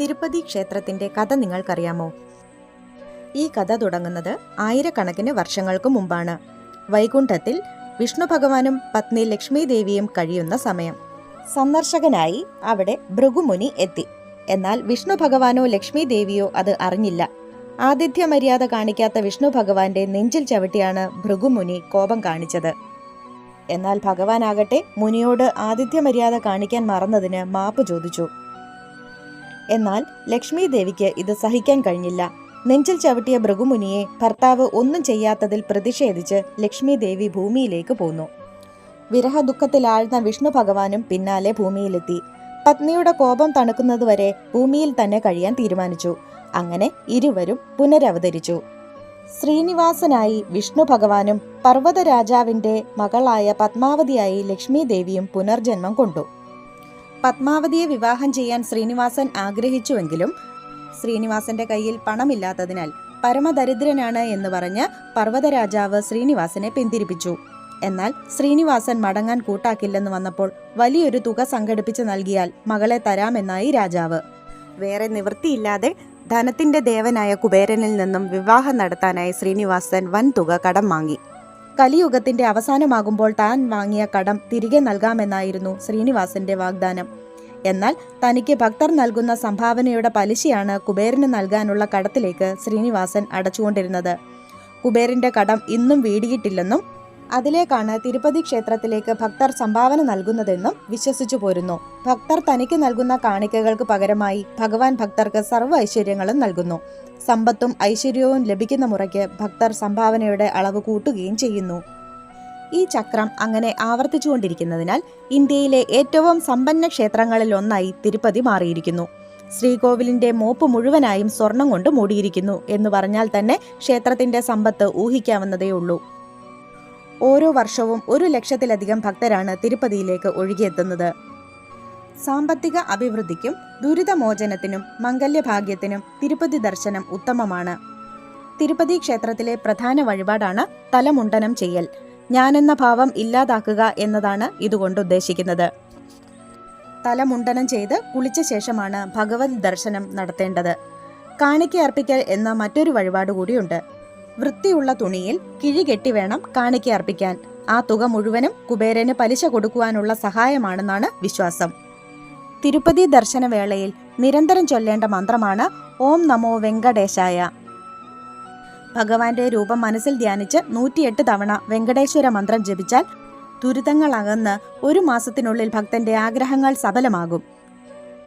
തിരുപ്പതി ക്ഷേത്രത്തിന്റെ കഥ നിങ്ങൾക്കറിയാമോ? ഈ കഥ തുടങ്ങുന്നത് ആയിരക്കണക്കിന് വർഷങ്ങൾക്ക് മുമ്പാണ്. വൈകുണ്ഠത്തിൽ വിഷ്ണു ഭഗവാനും പത്നി ലക്ഷ്മി ദേവിയും കഴിയുന്ന സമയം. സന്ദർശകനായി അവിടെ ഭൃഗുമുനി എത്തി. എന്നാൽ വിഷ്ണു ഭഗവാനോ ലക്ഷ്മി ദേവിയോ അത് അറിഞ്ഞില്ല. ആതിഥ്യ മര്യാദ കാണിക്കാത്ത വിഷ്ണു ഭഗവാന്റെ നെഞ്ചിൽ ചവിട്ടിയാണ് ഭൃഗുമുനി കോപം കാണിച്ചത്. എന്നാൽ ഭഗവാനാകട്ടെ മുനിയോട് ആതിഥ്യ മര്യാദ കാണിക്കാൻ മറന്നതിന് മാപ്പ് ചോദിച്ചു. എന്നാൽ ലക്ഷ്മി ദേവിക്ക് ഇത് സഹിക്കാൻ കഴിഞ്ഞില്ല. നെഞ്ചിൽ ചവിട്ടിയ ഭൃഗുമുനിയെ ഭർത്താവ് ഒന്നും ചെയ്യാത്തതിൽ പ്രതിഷേധിച്ച് ലക്ഷ്മി ദേവി ഭൂമിയിലേക്ക് പോന്നു. വിരഹ ദുഃഖത്തിലാഴ്ന്ന വിഷ്ണു ഭഗവാനും പിന്നാലെ ഭൂമിയിലെത്തി. പത്നിയുടെ കോപം തണുക്കുന്നതുവരെ ഭൂമിയിൽ തന്നെ കഴിയാൻ തീരുമാനിച്ചു. അങ്ങനെ ഇരുവരും പുനരവതരിച്ചു. ശ്രീനിവാസനായി വിഷ്ണു ഭഗവാനും പർവത രാജാവിന്റെ മകളായ പത്മാവതിയായി ലക്ഷ്മി ദേവിയും പുനർജന്മം കൊണ്ടു. പത്മാവതിയെ വിവാഹം ചെയ്യാൻ ശ്രീനിവാസൻ ആഗ്രഹിച്ചുവെങ്കിലും ശ്രീനിവാസന്റെ കയ്യിൽ പണമില്ലാത്തതിനാൽ പരമദരിദ്രനാണ് എന്ന് പറഞ്ഞ് പർവതരാജാവ് ശ്രീനിവാസനെ പിന്തിരിപ്പിച്ചു. എന്നാൽ ശ്രീനിവാസൻ മടങ്ങാൻ കൂട്ടാക്കില്ലെന്ന് വന്നപ്പോൾ വലിയൊരു തുക സംഘടിപ്പിച്ച് നൽകിയാൽ മകളെ തരാമെന്നായി രാജാവ്. വേറെ നിവൃത്തിയില്ലാതെ ധനത്തിന്റെ ദേവനായ കുബേരനിൽ നിന്നും വിവാഹം നടത്താനായി ശ്രീനിവാസൻ വൻ തുക കടം വാങ്ങി. കലിയുഗത്തിന്റെ അവസാനമാകുമ്പോൾ താൻ വാങ്ങിയ കടം തിരികെ നൽകാമെന്നായിരുന്നു ശ്രീനിവാസന്റെ വാഗ്ദാനം. എന്നാൽ തനിക്ക് ഭക്തർ നൽകുന്ന സംഭാവനയുടെ പലിശയാണ് കുബേരന് നൽകാനുള്ള കടത്തിലേക്ക് ശ്രീനിവാസൻ അടച്ചുകൊണ്ടിരുന്നത്. കുബേരന്റെ കടം ഇന്നും വീടിയിട്ടില്ലെന്നും അതിലേക്കാണ് തിരുപ്പതി ക്ഷേത്രത്തിലേക്ക് ഭക്തർ സംഭാവന നൽകുന്നതെന്നും വിശ്വസിച്ചു പോരുന്നു. ഭക്തർ തനിക്ക് നൽകുന്ന കാണിക്കകൾക്ക് പകരമായി ഭഗവാൻ ഭക്തർക്ക് സർവ ഐശ്വര്യങ്ങളും നൽകുന്നു. സമ്പത്തും ഐശ്വര്യവും ലഭിക്കുന്ന മുറയ്ക്ക് ഭക്തർ സംഭാവനയുടെ അളവ് കൂട്ടുകയും ചെയ്യുന്നു. ഈ ചക്രം അങ്ങനെ ആവർത്തിച്ചുകൊണ്ടിരിക്കുന്നതിനാൽ ഇന്ത്യയിലെ ഏറ്റവും സമ്പന്ന ക്ഷേത്രങ്ങളിൽ ഒന്നായി തിരുപ്പതി മാറിയിരിക്കുന്നു. ശ്രീകോവിലിന്റെ മോപ്പ് മുഴുവനായും സ്വർണം കൊണ്ട് മൂടിയിരിക്കുന്നു എന്ന് പറഞ്ഞാൽ തന്നെ ക്ഷേത്രത്തിന്റെ സമ്പത്ത് ഊഹിക്കാവുന്നതേയുള്ളൂ. ഓരോ വർഷവും ഒരു ലക്ഷത്തിലധികം ഭക്തരാണ് തിരുപ്പതിയിലേക്ക് ഒഴുകിയെത്തുന്നത്. സാമ്പത്തിക അഭിവൃദ്ധിക്കും ദുരിതമോചനത്തിനും മംഗല്യഭാഗ്യത്തിനും തിരുപ്പതി ദർശനം ഉത്തമമാണ്. തിരുപ്പതി ക്ഷേത്രത്തിലെ പ്രധാന വഴിപാടാണ് തലമുണ്ടനം ചെയ്യൽ. ഞാനെന്ന ഭാവം ഇല്ലാതാക്കുക എന്നതാണ് ഇതുകൊണ്ട് ഉദ്ദേശിക്കുന്നത്. തലമുണ്ടനം ചെയ്ത് കുളിച്ച ശേഷമാണ് ഭഗവത് ദർശനം നടത്തേണ്ടത്. കാണിക്കയർപ്പിക്കൽ എന്ന മറ്റൊരു വഴിപാട് കൂടിയുണ്ട് വൃത്തിയുള്ള തുണിയിൽ കിഴികെട്ടി വേണം കാണിക്ക അർപ്പിക്കാൻ. ആ തുക മുഴുവനും കുബേരന് പലിശ കൊടുക്കുവാനുള്ള സഹായമാണെന്നാണ് വിശ്വാസം. തിരുപ്പതി ദർശനവേളയിൽ നിരന്തരം ചൊല്ലേണ്ട മന്ത്രമാണ് ഓം നമോ വെങ്കടേശായ. ഭഗവാന്റെ രൂപം മനസ്സിൽ ധ്യാനിച്ച് നൂറ്റിയെട്ട് തവണ വെങ്കടേശ്വര മന്ത്രം ജപിച്ചാൽ ദുരിതങ്ങൾ അകന്ന് ഒരു മാസത്തിനുള്ളിൽ ഭക്തന്റെ ആഗ്രഹങ്ങൾ സഫലമാകും.